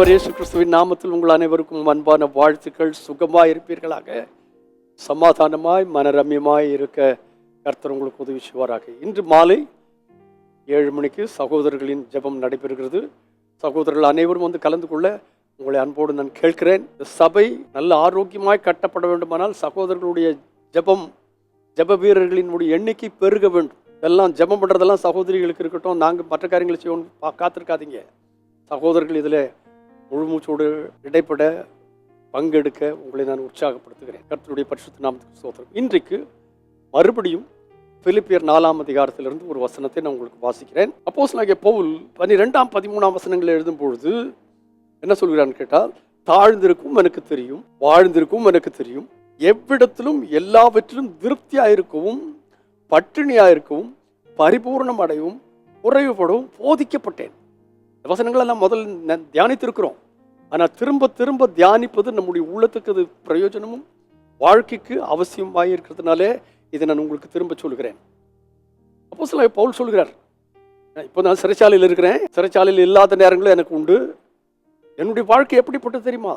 ஆண்டவர் இயேசு கிறிஸ்துவின் நாமத்தில் உங்கள் அனைவருக்கும் அன்பான வாழ்த்துக்கள். சுகமாக இருப்பீர்களாக. சமாதானமாய் மனரம்யமாய் இருக்க கர்த்தர் உங்களுக்கு உதவி செய்வாராக இன்று மாலை ஏழு மணிக்கு சகோதரர்களின் ஜெபம் நடைபெறுகிறது. சகோதரர்கள் அனைவரும் வந்து கலந்து கொள்ள உங்களை அன்போடு நான் கேட்கிறேன். இந்த சபை நல்ல ஆரோக்கியமாய் கட்டப்பட வேண்டுமானால் சகோதரர்களுடைய ஜெபம் ஜெப வீரர்களினுடைய எண்ணிக்கை பெருக வேண்டும். இதெல்லாம் ஜெபம் பண்ணுறதெல்லாம் சகோதரிகளுக்கு இருக்கட்டும் நாங்கள் மற்ற காரியங்களை செய்வோம் பா- காத்திருக்காதீங்க. சகோதரர்கள் இதில் முழுமூச்சோடு இடைப்பட பங்கெடுக்க உங்களை நான் உற்சாகப்படுத்துகிறேன். கர்த்தருடைய பரிசுத்த நாமத்துக்கு சோதரம் இன்றைக்கு மறுபடியும் பிலிப்பியர் நாலாம் அதிகாரத்திலிருந்து ஒரு வசனத்தை நான் உங்களுக்கு வாசிக்கிறேன். அப்போஸ் நாகிய பவுல் பன்னிரெண்டாம் பதிமூணாம் வசனங்களை எழுதும் பொழுது என்ன சொல்கிறான்னு கேட்டால் தாழ்ந்திருக்கும் எனக்கு தெரியும் வாழ்ந்திருக்கும் எனக்கு தெரியும். எவ்விடத்திலும் எல்லாவற்றிலும் திருப்தியாயிருக்கவும் பட்டினியாயிருக்கவும் பரிபூர்ணம் அடையவும் குறைவுபடவும் போதிக்கப்பட்டேன். இந்த வசனங்களெல்லாம் முதல் தியானித்திருக்கிறோம். ஆனால் திரும்ப திரும்ப தியானிப்பது நம்முடைய உள்ளத்துக்கு அது பிரயோஜனமும் வாழ்க்கைக்கு அவசியமாக இருக்கிறதுனாலே இதை நான் உங்களுக்கு திரும்ப சொல்கிறேன் அப்போ சில பவுல் சொல்கிறார் இப்போ நான் சிறைச்சாலையில் இருக்கிறேன். சிறைச்சாலையில் இல்லாத நேரங்களும் எனக்கு உண்டு. என்னுடைய வாழ்க்கை எப்படிப்பட்டது தெரியுமா?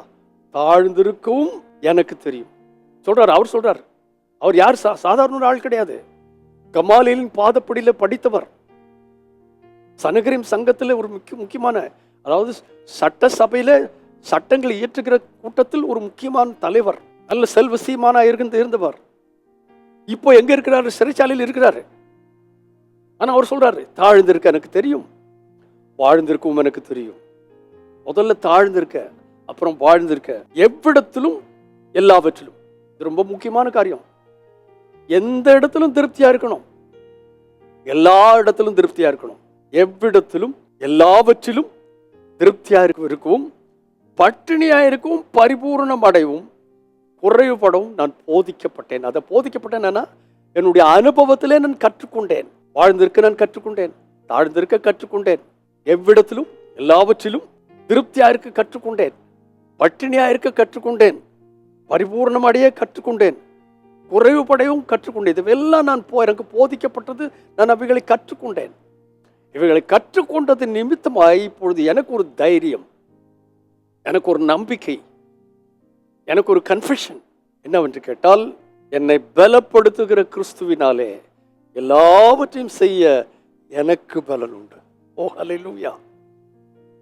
தாழ்ந்திருக்கவும் எனக்கு தெரியும். சொல்கிறார் அவர் சொல்கிறார் அவர் யார்? சா சாதாரண ஆள் கிடையாது. கமாலியின் பாதப்படியில் படித்தவர். சனகரின் சங்கத்தில் ஒரு முக்கிய முக்கியமான அதாவது சட்ட சபையில் சட்டங்களை இயற்றுகிற கூட்டத்தில் ஒரு முக்கியமான தலைவர் நல்ல செல்வ சீமானா இருந்து இருந்தவர். இப்போ எங்க இருக்கிறாரு? சிறைச்சாலையில் இருக்கிறாரு. ஆனா அவர் சொல்றாரு தாழ்ந்திருக்க எனக்கு தெரியும். வாழ்ந்திருக்கவும் எனக்கு தெரியும். முதல்ல தாழ்ந்திருக்க அப்புறம் வாழ்ந்திருக்க. எவ்விடத்திலும் எல்லாவற்றிலும். இது ரொம்ப முக்கியமான காரியம். எந்த இடத்திலும் திருப்தியா இருக்கணும். எல்லா இடத்திலும் திருப்தியா இருக்கணும். எவ்விடத்திலும் எல்லாவற்றிலும் திருப்தியாக இருக்கவும் பட்டினியாக இருக்கவும் பரிபூரணம் அடையவும் குறைவுபடவும் நான் போதிக்கப்பட்டேன். அதை போதிக்கப்பட்டேன்னா என்னுடைய அனுபவத்திலே நான் கற்றுக்கொண்டேன். வாழ்ந்திருக்க நான் கற்றுக்கொண்டேன். தாழ்ந்திருக்க கற்றுக்கொண்டேன். எவ்விடத்திலும் எல்லாவற்றிலும் திருப்தியாக இருக்க கற்றுக்கொண்டேன். பட்டினியாக இருக்க கற்றுக்கொண்டேன். பரிபூர்ணம் அடைய கற்றுக்கொண்டேன். குறைவுபடையும் கற்றுக்கொண்டேன். இதுவெல்லாம் நான் போ எனக்கு போதிக்கப்பட்டது நான் அவைகளை கற்றுக்கொண்டேன். இவைகளை கற்றுக்கொண்டது நிமித்தமாக இப்பொழுது எனக்கு ஒரு தைரியம் எனக்கு ஒரு நம்பிக்கை எனக்கு ஒரு கன்ஃபெஷன் என்னவென்று கேட்டால் என்னை பலப்படுத்துகிற கிறிஸ்துவினாலே எல்லாவற்றையும் செய்ய எனக்கு பலன் உண்டு. ஓ ஹalleluya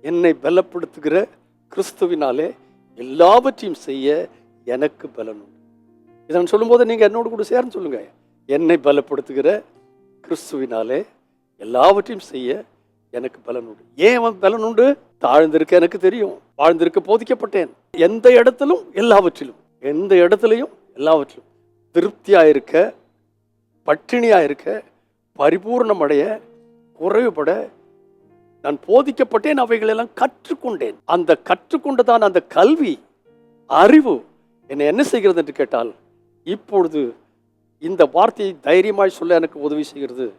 என்னை பலப்படுத்துகிற கிறிஸ்துவினாலே எல்லாவற்றையும் செய்ய எனக்கு பலன் உண்டு. இதை நான் சொல்லும்போது நீங்கள் என்னோடு கூட சேர்ந்து சொல்லுங்கள் என்னை பலப்படுத்துகிற கிறிஸ்துவினாலே எல்லாவற்றையும் செய்ய எனக்கு பலன் உண்டு. ஏன் அவன் பலன் உண்டு? தாழ்ந்திருக்க எனக்கு தெரியும். வாழ்ந்திருக்க போதிக்கப்பட்டேன். எந்த இடத்திலும் எல்லாவற்றிலும். எந்த இடத்துலையும் எல்லாவற்றிலும். திருப்தியாக இருக்க பட்டினியாக இருக்க பரிபூர்ணம் அடைய குறைவுபட நான் போதிக்கப்பட்டேன். அவைகளெல்லாம் கற்றுக்கொண்டேன். அந்த கற்றுக்கொண்டதான் அந்த கல்வி அறிவு என்னை என்ன செய்கிறது என்று கேட்டால் இப்பொழுது இந்த வார்த்தையை தைரியமாய் சொல்ல எனக்கு உதவி செய்கிறது.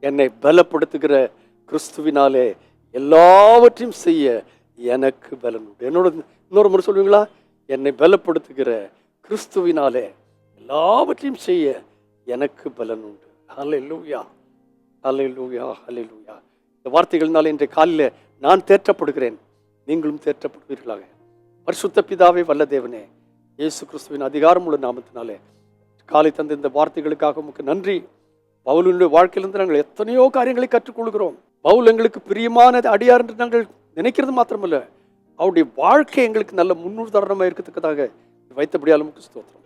என்னை பலப்படுத்துகிற கிறிஸ்துவினாலே எல்லாவற்றையும் செய்ய எனக்கு பலன் உண்டு. என்னோட இன்னொரு முறை சொல்லுவீங்களா என்னை பலப்படுத்துகிற கிறிஸ்துவினாலே எல்லாவற்றையும் செய்ய எனக்கு பலன் உண்டு. லூவியா ஹல்லே லூயா இந்த வார்த்தைகள்னால இன்றைய காலையில் நான் தேற்றப்படுகிறேன். நீங்களும் தேற்றப்படுவீர்களாக. பரிசுத்த பிதாவே வல்ல தேவனே இயேசு கிறிஸ்துவின் அதிகாரமுள்ள நாமத்தினாலே காலை தந்த இந்த வார்த்தைகளுக்காக உமக்கு நன்றி. பவுலுடைய வாழ்க்கையிலிருந்து நாங்கள் எத்தனையோ காரியங்களை கற்றுக்கொள்கிறோம். பவுல் எங்களுக்கு பிரியமான அடியார் என்று நாங்கள் நினைக்கிறது மாத்திரமல்ல அவருடைய வாழ்க்கை எங்களுக்கு நல்ல முன்னுதாரணமாக இருக்கிறதுக்காக வைத்தபடியால் உமக்கு ஸ்தோத்திரம்.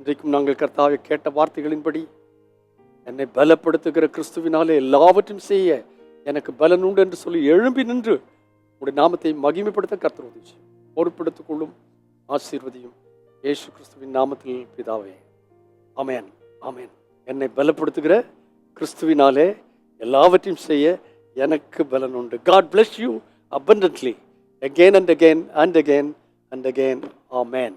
இன்றைக்கும் நாங்கள் கர்த்தாவை கேட்ட வார்த்தைகளின்படி என்னை பலப்படுத்துகிற கிறிஸ்துவினாலே எல்லாவற்றையும் செய்ய எனக்கு பலன் உண்டு என்று சொல்லி எழும்பி நின்று உடைய நாமத்தை மகிமைப்படுத்த கர்த்தர் உதவி செய்யும். பொறுப்பெடுத்துக் கொள்ளும் ஆசீர்வதியும். ஏசு கிறிஸ்துவின் நாமத்தில் பிதாவே. அமேன் அமேன் என்னை பலப்படுத்துகிற கிறிஸ்துவினாலே எல்லாவற்றையும் செய்ய எனக்கு பலன் உண்டு. God bless you abundantly again and again and again and again ah man